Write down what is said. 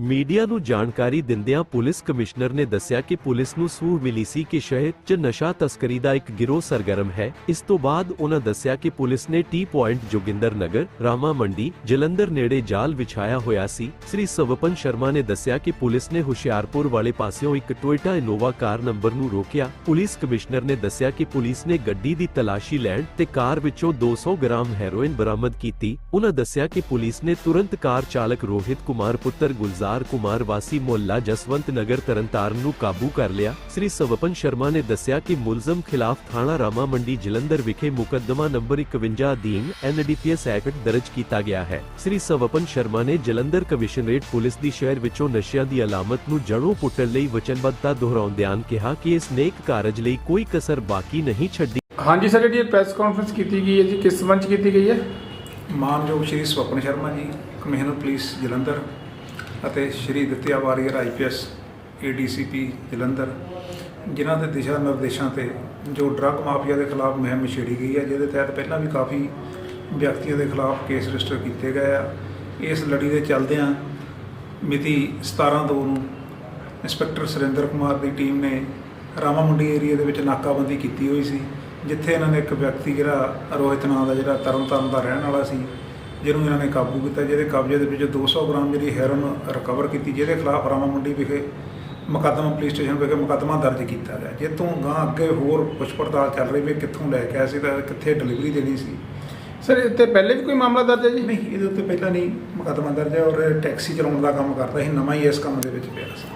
Media ਨੂੰ ਜਾਣਕਾਰੀ ਦਿੰਦਿਆਂ ਪੁਲਿਸ ਕਮਿਸ਼ਨਰ ਨੇ ਦੱਸਿਆ ਕਿ ਪੁਲਿਸ ਨੂੰ ਸੂਹ ਮਿਲੀ ਸੀ ਕਿ ਸ਼ਹਿਰ 'ਚ ਨਸ਼ਾ ਤਸਕਰੀ ਦਾ ਇੱਕ ਗਿਰੋਹ ਸਰਗਰਮ ਹੈ। ਇਸ ਤੋਂ ਬਾਅਦ ਉਹਨਾਂ ਦੱਸਿਆ ਕਿ ਪੁਲਿਸ ਨੇ ਟੀ ਪੁਆਇੰਟ ਜੋਗਿੰਦਰ ਨਗਰ ਰਾਮਾ ਮੰਡੀ, ਜਲੰਧਰ ਨੇੜੇ ਜਾਲ ਵਿਛਾਇਆ ਹੋਇਆ ਸੀ। ਸ੍ਰੀ ਸਵਪਨ ਸ਼ਰਮਾ ਨੇ ਦੱਸਿਆ ਕਿ ਪੁਲਿਸ ਨੇ ਹੁਸ਼ਿਆਰਪੁਰ ਵਾਲੇ ਪਾਸਿਓਂ ਇੱਕ ਟੋਇਟਾ ਇਨੋਵਾ ਕਾਰ ਨੰਬਰ ਨੂੰ ਰੋਕਿਆ। ਪੁਲਿਸ ਕਮਿਸ਼ਨਰ ਨੇ ਦੱਸਿਆ ਕਿ ਪੁਲਿਸ ਨੇ ਗੱਡੀ ਦੀ ਤਲਾਸ਼ੀ ਲੈਣ ਤੇ ਕਾਰ ਵਿੱਚੋਂ 200 ਗ੍ਰਾਮ ਹੈਰੋਇਨ ਬਰਾਮਦ ਕੀਤੀ। ਉਹਨਾਂ ਦੱਸਿਆ ਕਿ ਪੁਲਿਸ ਨੇ ਤੁਰੰਤ ਕਾਰ ਚਾਲਕ ਰੋਹਿਤ ਕੁਮਾਰ ਪੁੱਤਰ ਗੁਲਜ਼ਾਰ ਕੁਮਾਰ ਵਾਸੀ ਮੁਹੱਲਾ ਜਸਵੰਤ ਨਗਰ ਤਰਨਤਾਰਨ ਨੂੰ ਕਾਬੂ ਕਰ ਲਿਆ। ਸ੍ਰੀ ਸਵਪਨ ਸ਼ਰਮਾ ਨੇ ਦੱਸਿਆ ਕਿ ਮੁਲਜ਼ਮ ਖਿਲਾਫ ਥਾਣਾ ਰਾਮਾ ਮੰਡੀ ਜਲੰਧਰ ਵਿਖੇ ਮੁਕੱਦਮਾ ਨੰਬਰ 51 ਅਧੀਨ ਐਨਡੀਪੀਐਸ ਐਕਟ ਦਰਜ ਕੀਤਾ ਗਿਆ ਹੈ। ਸ੍ਰੀ ਸਵਪਨ ਸ਼ਰਮਾ ਨੇ ਜਲੰਧਰ ਕਮਿਸ਼ਨਰੇਟ ਪੁਲਿਸ ਦੀ ਸ਼ਹਿਰ ਵਿੱਚੋਂ ਨਸ਼ਿਆਂ ਦੀ ਅਲਾਮਤ ਨੂੰ ਜੜੋਂ ਪੁੱਟਣ ਲਈ ਵਚਨਬੱਧਤਾ ਦੁਹਰਾਉਂਦਿਆਂ ਕਿਹਾ ਕਿ ਇਸ ਨੇਕ ਕਾਰਜ ਲਈ ਕੋਈ ਕਸਰ ਬਾਕੀ ਨਹੀਂ ਛੱਡੀ। ਹਾਂਜੀ ਸਰ ਜਿਹੜੀ ਪ੍ਰੈਸ ਕਾਨਫਰੰਸ ਕੀਤੀ ਗਈ ਹੈ ਜੀ ਕਿਸ ਸੰਬੰਧ ਕੀਤੀ ਗਈ ਹੈ? ਮਾਨਯੋਗ ਸ਼੍ਰੀ ਸਵਪਨ ਸ਼ਰਮਾ ਜੀ ਕਮਿਸ਼ਨਰ ਪੁਲਿਸ ਜਲੰਧਰ। ਅਤੇ ਸ਼੍ਰੀ ਦਿੱਤਿਆ ਵਾਰੀਅਰ ਆਈਪੀਐਸ ਏਡੀਸੀਪੀ ਜਲੰਧਰ, ਜਿਨ੍ਹਾਂ ਦੇ ਦਿਸ਼ਾ ਨਿਰਦੇਸ਼ਾਂ ਤੇ ਜੋ ਡਰੱਗ ਮਾਫੀਆ ਦੇ ਖਿਲਾਫ ਮੁਹਿੰਮ ਛੇੜੀ ਗਈ ਹੈ, ਜਿਹਦੇ ਤਹਿਤ ਪਹਿਲਾਂ ਵੀ ਕਾਫੀ ਵਿਅਕਤੀਆਂ ਦੇ ਖਿਲਾਫ ਕੇਸ ਰਜਿਸਟਰ ਕੀਤੇ ਗਏ ਆ। ਇਸ ਲੜੀ ਦੇ ਚੱਲਦਿਆਂ ਮਿਤੀ 17 ਦੋ ਨੂੰ ਇੰਸਪੈਕਟਰ ਸੁਰਿੰਦਰ ਕੁਮਾਰ ਦੀ ਟੀਮ ਨੇ ਰਾਮਾ ਮੰਡੀ ਏਰੀਆ ਦੇ ਵਿੱਚ ਨਾਕਾਬੰਦੀ ਕੀਤੀ ਹੋਈ ਸੀ, ਜਿੱਥੇ ਇਹਨਾਂ ਨੇ ਇੱਕ ਵਿਅਕਤੀ ਜਿਹੜਾ ਰੋਹਿਤ ਨਾਂ ਦਾ ਜਿਹੜਾ ਤਰਨਤਾਰਨ ਦਾ ਰਹਿਣ ਵਾਲਾ ਸੀ ਜਿਹਨੂੰ ਇਹਨਾਂ ਨੇ ਕਾਬੂ ਕੀਤਾ ਜਿਹਦੇ ਕਬਜ਼ੇ ਦੇ ਵਿੱਚ 200 ਗ੍ਰਾਮ ਜਿਹੜੀ ਹੈਰੋਨ ਰਿਕਵਰ ਕੀਤੀ ਜਿਹਦੇ ਖਿਲਾਫ ਰਾਮਾ ਮੰਡੀ ਵਿਖੇ ਮੁਕੱਦਮਾ ਪੁਲਿਸ ਸਟੇਸ਼ਨ ਵਿਖੇ ਮੁਕੱਦਮਾ ਦਰਜ ਕੀਤਾ ਗਿਆ। ਜਿੱਥੋਂ ਗਾਂ ਅੱਗੇ ਹੋਰ ਪੁੱਛ ਪੜਤਾਲ ਚੱਲ ਰਹੀ ਵੀ ਕਿੱਥੋਂ ਲੈ ਕੇ ਆਇਆ ਸੀ ਤਾਂ ਕਿੱਥੇ ਡਿਲੀਵਰੀ ਦੇਣੀ ਸੀ। ਸਰ ਇੱਥੇ ਪਹਿਲੇ ਵੀ ਕੋਈ ਮਾਮਲਾ ਦਰਜ ਹੈ ਜੀ? ਨਹੀਂ ਇਹਦੇ ਉੱਤੇ ਪਹਿਲਾਂ ਨਹੀਂ ਮੁਕੱਦਮਾ ਦਰਜ ਹੈ ਔਰ ਇਹ ਟੈਕਸੀ ਚਲਾਉਣ ਦਾ ਕੰਮ ਕਰਦਾ ਸੀ ਨਵਾਂ ਹੀ ਇਸ ਕੰਮ ਦੇ ਵਿੱਚ ਪਿਆ ਸੀ।